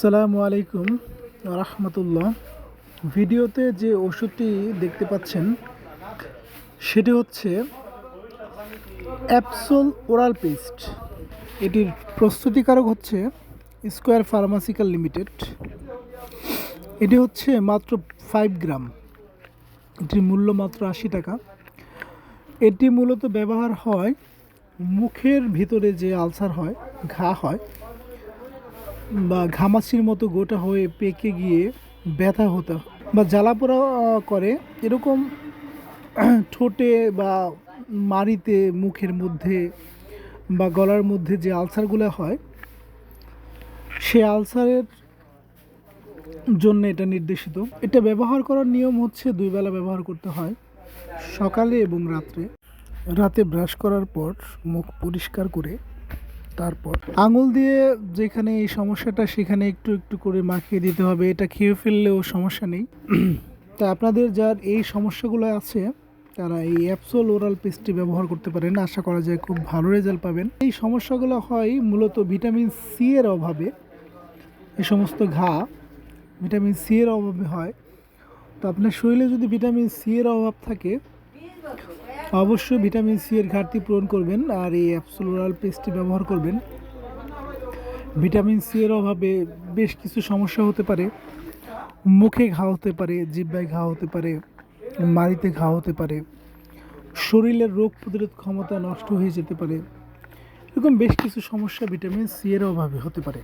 আসসালামু আলাইকুম রহমতুল্লাহ। ভিডিওতে যে ওষুধটি দেখতে পাচ্ছেন, সেটি হচ্ছে অ্যাপসোল ওরাল পেস্ট এটির প্রস্তুতিকারক হচ্ছে স্কোয়ার ফার্মাসিক্যাল লিমিটেড এটি হচ্ছে মাত্র ফাইভ গ্রাম। এটির মূল্য মাত্র আশি টাকা। এটি মূলত ব্যবহার হয় মুখের ভিতরে যে আলসার হয়, ঘা হয় বা ঘামাচির মতো গোটা হয়ে পেকে গিয়ে ব্যথা হতে বা জ্বালাপোড়া করে এরকম ঠোঁটে বা মাড়িতে, মুখের মধ্যে বা গলার মধ্যে যে আলসারগুলো হয়, সে আলসারের জন্য এটা নির্দেশিত। এটা ব্যবহার করার নিয়ম হচ্ছে দুই বেলা ব্যবহার করতে হয়, সকালে এবং রাত্রে। রাতে ব্রাশ করার পর মুখ পরিষ্কার করে তারপর। আঙুল দিয়ে যেখানে এই সমস্যাটা, সেখানে একটু একটু করে মাখিয়ে দিতে হবে। এটা খেয়ে ফেললেও সমস্যা নেই। তা আপনাদের যার এই সমস্যাগুলো আছে, তারা এই অ্যাপসোল ওরাল পেস্টটি ব্যবহার করতে পারেন। আশা করা যায় খুব ভালো রেজাল্ট পাবেন। এই সমস্যাগুলো হয় মূলত ভিটামিন সি এর অভাবে। এই সমস্ত ঘা ভিটামিন সি এর অভাবে হয়। তো আপনার শরীরে যদি ভিটামিন সি এর অভাব থাকে অবশ্যই ভিটামিন সি এর ঘাটতি পূরণ করবেন আর এই অ্যাপসোলোরাল পেস্টটি ব্যবহার করবেন। ভিটামিন সি এর অভাবে বেশ কিছু সমস্যা হতে পারে। মুখে ঘা হতে পারে, জিব্বায় ঘা হতে পারে, মাড়িতে ঘা হতে পারে, শরীরের রোগ প্রতিরোধ ক্ষমতা নষ্ট হয়ে যেতে পারে। এরকম বেশ কিছু সমস্যা ভিটামিন সি এর অভাবে হতে পারে।